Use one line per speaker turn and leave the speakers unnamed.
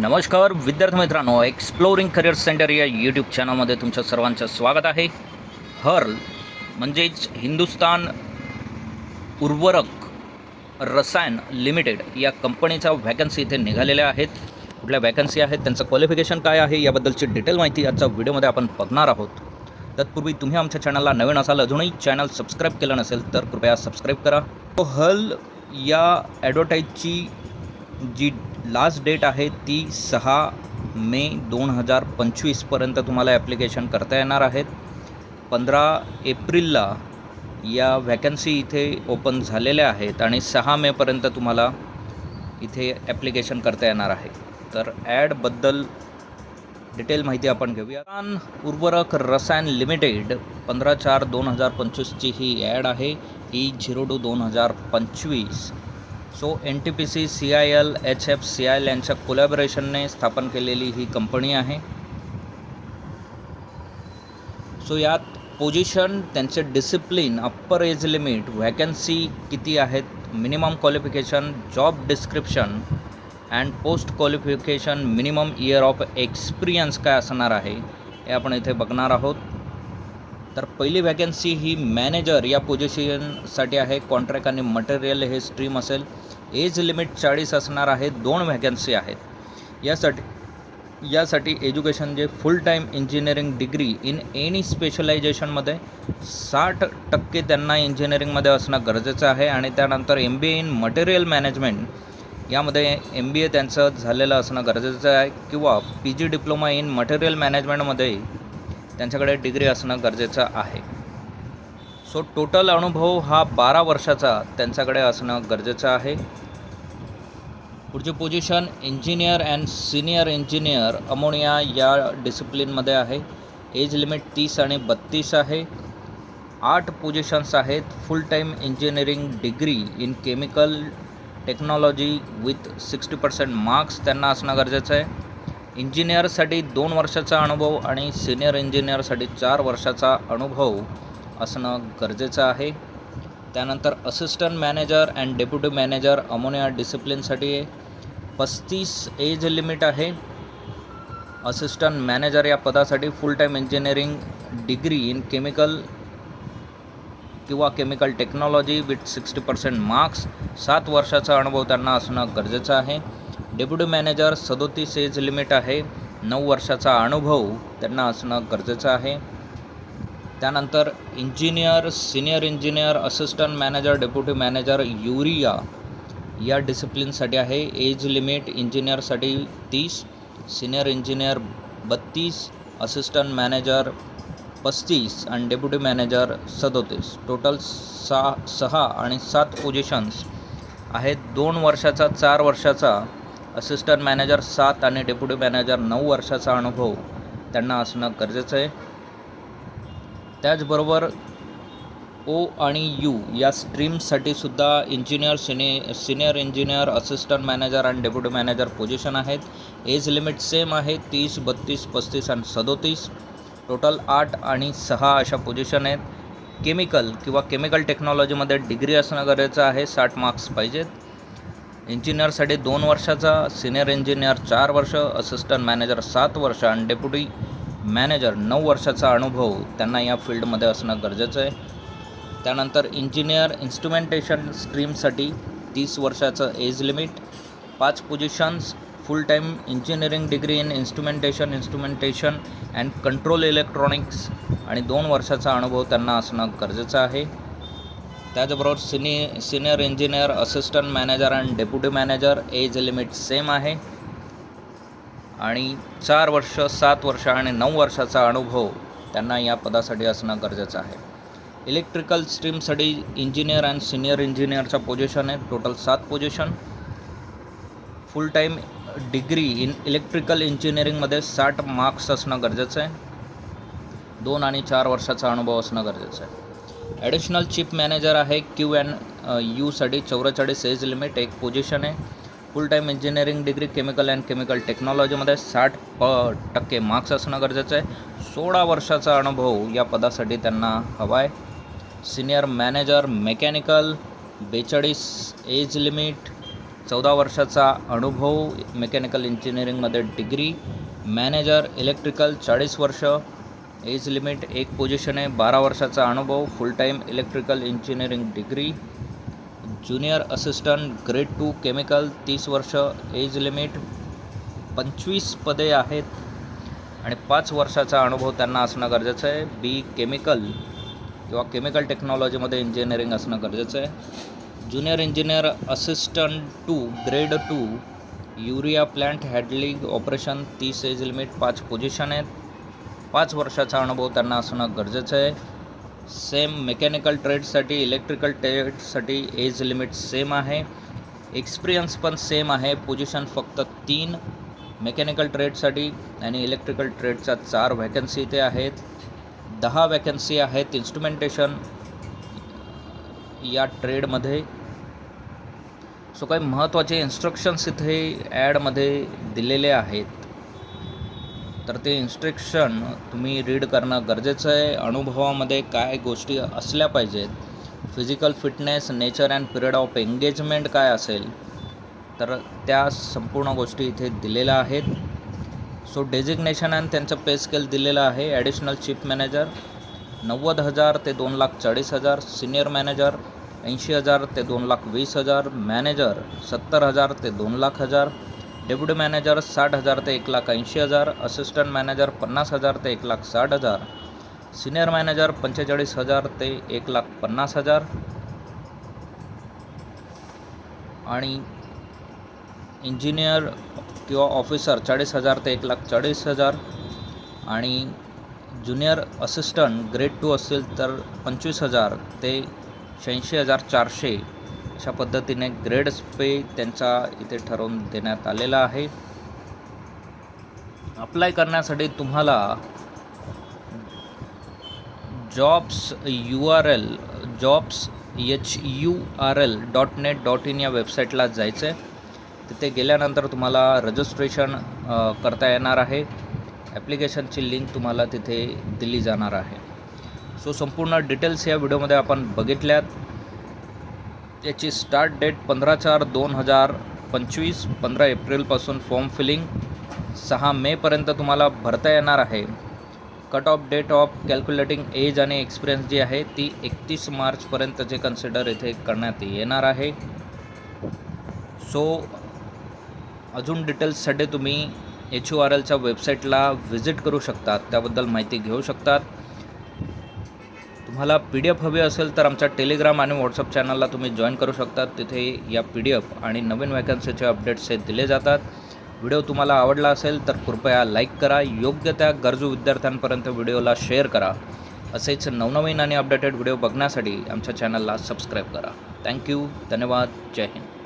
नमस्कार विद्यार्थी मित्रांनो एक्सप्लोरिंग करिअर सेंटर या यूट्यूब चॅनलमध्ये तुमचं सर्वांचं स्वागत आहे. हर्ल म्हणजेच हिंदुस्तान उर्वरक रसायन लिमिटेड या कंपनीच्या व्हॅकन्सी इथे निघालेल्या आहेत. कुठल्या व्हॅकन्सी आहेत त्यांचं क्वालिफिकेशन काय आहे याबद्दलची डिटेल माहिती आजच्या व्हिडिओमध्ये आपण बघणार आहोत. तत्पूर्वी तुम्ही आमच्या चॅनलला नवीन असाल अजूनही चॅनल सबस्क्राईब केलं नसेल तर कृपया सबस्क्राईब करा. तो हल या ॲडव्हर्टाईजची जी लास्ट डेट आहे ती सहा मे दोन हजार पंचवीसपर्यंत तुम्हाला ॲप्लिकेशन करता येणार आहेत. पंधरा एप्रिलला या व्हॅकन्सी इथे ओपन झालेल्या आहेत आणि सहा मेपर्यंत तुम्हाला इथे ॲप्लिकेशन करता येणार आहे. तर ॲडबद्दल डिटेल माहिती आपण घेऊया उर्वरक रसायन लिमिटेड पंधरा चार दोन हजार पंचवीसची ही ॲड आहे. ई झिरो टू दोन हजार पंचवीस. So N T P C C I L H F C I L यांच्या कोलॅबरेशनने स्थापन केलेली ही कंपनी आहे. सो यात पोजिशन त्यांचे discipline upper age limit vacancy किती आहेत minimum qualification job description and post qualification minimum year of experience काय असणार आहे हे आपण इथे बघणार आहोत. तर पहिली व्हॅकन्सी ही मॅनेजर या पोझिशनसाठी आहे. कॉन्ट्रॅक्ट आणि मटेरियल हे स्ट्रीम असेल. एज लिमिट चाळीस असणार आहे. दोन व्हॅकन्सी आहेत. यासाठी यासाठी एज्युकेशन जे full time engineering degree in any स्पेशलायझेशनमध्ये साठ टक्के त्यांना इंजिनिअरिंगमध्ये असणं गरजेचं आहे. आणि त्यानंतर M B A in material management यामध्ये एम बी ए त्यांचं झालेलं असणं गरजेचं आहे. किंवा P G diploma in material मॅनेजमेंटमध्ये त्यांच्याकडे डिग्री असणं गरजेचं आहे. सो टोटल अनुभव हा बारा वर्षाचा त्यांच्याकडे असणं गरजेचं आहे. पुढची position engineer and senior engineer ammonia या डिसिप्लिनमध्ये आहे. एज लिमिट तीस आणि बत्तीस आहे. आठ पोझिशन्स आहेत. Full time engineering degree in chemical technology with sixty percent marks त्यांना असणं गरजेचं आहे. इंजिनियरसाठी दोन वर्षाचा अनुभव आणि सिनियर इंजिनियरसाठी चार वर्षाचा अनुभव असणं गरजेचं आहे. त्यानंतर assistant manager and deputy manager ammonia डिसिप्लिनसाठी पस्तीस एज लिमिट आहे. असिस्टंट मॅनेजर या पदासाठी full time engineering degree in chemical किंवा chemical technology with sixty percent marks सात वर्षाचा अनुभव त्यांना असणं गरजेचं आहे. डेप्युटी मॅनेजर सदोतीस एज लिमिट आहे. नऊ वर्षाचा अनुभव त्यांना असणं गरजेचं आहे. त्यानंतर engineer senior engineer assistant manager deputy manager urea या डिसिप्लिनसाठी आहे. एज लिमिट इंजिनियरसाठी तीस सिनियर इंजिनियर बत्तीस असिस्टंट मॅनेजर पस्तीस आणि डेप्युटी मॅनेजर सदोतीस. टोटल सहा सहा आणि सात पोझिशन्स आहेत. दोन वर्षाचा चार वर्षाचा असिस्टंट मॅनेजर सात आणि डेप्युटी मॅनेजर नऊ वर्षाचा अनुभव त्यांना असणं गरजेचं आहे. त्याचबरोबर ओ आणि यू या स्ट्रीमसाठी सुद्धा इंजिनियर सिनि सिनियर इंजिनियर असिस्टंट मॅनेजर आणि डेप्युटी मॅनेजर पोझिशन आहेत. एज लिमिट सेम आहे तीस बत्तीस पस्तीस आणि सदोतीस. टोटल आठ आणि सहा अशा पोझिशन आहेत. केमिकल किंवा केमिकल टेक्नॉलॉजीमध्ये डिग्री असणं गरजेचं आहे साठ मार्क्स पाहिजेत. इंजिनियरसाठी दोन वर्षाचा सिनियर इंजिनियर चार वर्ष असिस्टंट मॅनेजर सात वर्ष आणि डेप्युटी मॅनेजर नऊ वर्षाचा अनुभव त्यांना या फील्डमध्ये असणं गरजेचं आहे. त्यानंतर इंजिनियर इन्स्ट्रुमेंटेशन स्ट्रीमसाठी तीस वर्षाचं एज लिमिट पाच positions full time engineering degree in instrumentation instrumentation and control electronics आणि दोन वर्षाचा अनुभव त्यांना असणं गरजेचं आहे. त्याचबरोबर सिनि senior engineer assistant manager and deputy manager age limit same आहे. आणि चार वर्ष सात वर्ष आणि नऊ वर्षाचा अनुभव त्यांना या पदासाठी असणं गरजेचं आहे. इलेक्ट्रिकल स्ट्रीमसाठी इंजिनियर अँड सिनियर इंजिनियरचा पोझिशन आहे. टोटल सात position full time degree in electrical इंजिनिअरिंगमध्ये साठ मार्क्स असणं गरजेचं आहे. दोन आणि चार वर्षाचा अनुभव असणं गरजेचं आहे. ॲडिशनल चीफ मॅनेजर आहे क्यू अँड यूसाठी चौवेचाळीस एज लिमिट एक पोझिशन आहे. Full time engineering degree chemical and chemical टेक्नॉलॉजीमध्ये साठ प टक्के मार्क्स असणं गरजेचं आहे. सोळा वर्षाचा अनुभव या पदासाठी त्यांना हवा आहे सिनियर मॅनेजर मेकॅनिकल बेचाळीस एज लिमिट चौदा वर्षाचा अनुभव मेकॅनिकल इंजिनिअरिंगमध्ये डिग्री मॅनेजर इलेक्ट्रिकल चाळीस वर्ष. एज लिमिट एक पोझिशन आहे. बारा वर्षाचा अनुभव full time electrical engineering degree junior assistant grade two chemical तीस वर्ष एज लिमिट. पंचवीस पदे आहेत. आणि पाच वर्षाचा अनुभव त्यांना असणं गरजेचं आहे. बी केमिकल किंवा केमिकल टेक्नॉलॉजीमध्ये इंजिनिअरिंग असणं गरजेचं आहे. Junior engineer assistant two grade two urea plant handling operation तीस एज लिमिट पाच पोझिशन आहेत. पाच वर्षाचा अनुभव त्यांना असणं गरजेचं आहे. सेम मेकॅनिकल ट्रेडसाठी इलेक्ट्रिकल ट्रेडसाठी एज लिमिट सेम आहे. एक्सपिरियन्स पण सेम आहे. पोझिशन फक्त तीन मेकॅनिकल ट्रेडसाठी आणि इलेक्ट्रिकल ट्रेडच्या चार व्हॅकन्सी इथे आहेत. दहा वॅकन्सी आहेत इन्स्ट्रुमेंटेशन या ट्रेडमध्ये सो काही महत्त्वाचे इन्स्ट्रक्शन्स इथे ॲडमध्ये दिलेले आहेत. तर ते इन्स्ट्रक्शन तुम्ही रीड करणं गरजेचं आहे. अनुभवामध्ये काय गोष्टी असल्या पाहिजेत? Physical fitness nature and period of engagement काय असेल? तर त्या संपूर्ण गोष्टी इथे दिलेल्या आहेत. सो डेजिग्नेशन अँड त्यांचं पे स्केल दिलेलं आहे. ॲडिशनल चीफ मॅनेजर नव्वद हजार ते दोन लाख चाळीस हजार. सिनियर मॅनेजर ऐंशी हजार ते दोन लाख वीस हजार. मॅनेजर सत्तर हजार ते दोन लाख हजार. डेप्युटी मॅनेजर साठ हजार ते एक लाख ऐंशी हजार असिस्टंट मॅनेजर पन्नास हजार ते एक लाख साठ हजार सिनियर मॅनेजर पंचेचाळीस हजार ते एक लाख पन्नास हजार. आणि इंजिनियर किंवा ऑफिसर चाळीस हजार ते एक लाख चाळीस हजार. आणि ज्युनियर असिस्टंट ग्रेड टू असेल तर पंचवीस हजार ते शहाऐंशी हजार चारशे. अशा पद्धतीने ग्रेड्स पे त्यांचा इथे ठरवून देण्यात आलेला आहे. अप्लाय करण्यासाठी तुम्हाला jobs U R L jobs H U R L dot net dot in या वेबसाईटला जायचं आहे. तिथे गेल्यानंतर तुम्हाला रजिस्ट्रेशन करता येणार आहे. ॲप्लिकेशनची लिंक तुम्हाला तिथे दिली जाणार आहे. सो संपूर्ण डिटेल्स या व्हिडिओमध्ये आपण बघितल्यात. याची स्टार्ट डेट पंधरा चार दोन हजार पंचवीस पंधरा एप्रिलपासून फॉर्म फिलिंग सहा मेपर्यंत तुम्हाला भरता येणार आहे. Cut off date of calculating age आणि एक्सपिरियन्स जी आहे ती एकतीस मार्चपर्यंतचे कन्सिडर इथे करण्यात येणार आहे. सो अजून डिटेल्ससाठी तुम्ही एच यू आर एलच्या वेबसाईटला व्हिजिट करू शकतात. त्याबद्दल माहिती घेऊ शकतात. तुम्हाला पी डी एफ हवी असेल तर आमच्या टेलिग्राम आणि व्हॉट्सअप चॅनलला तुम्ही जॉईन करू शकतात तिथे या पी डी एफ आणि नवीन वॅकन्सीचे अपडेट्स हे दिले जातात. व्हिडिओ तुम्हाला आवडला असेल तर कृपया लाईक करा. योग्य त्या गरजू विद्यार्थ्यांपर्यंत व्हिडिओला शेअर करा. असेच नवनवीन आणि अपडेटेड व्हिडिओ बघण्यासाठी आमच्या चॅनलला सबस्क्राईब करा. थँक्यू धन्यवाद. जय हिंद.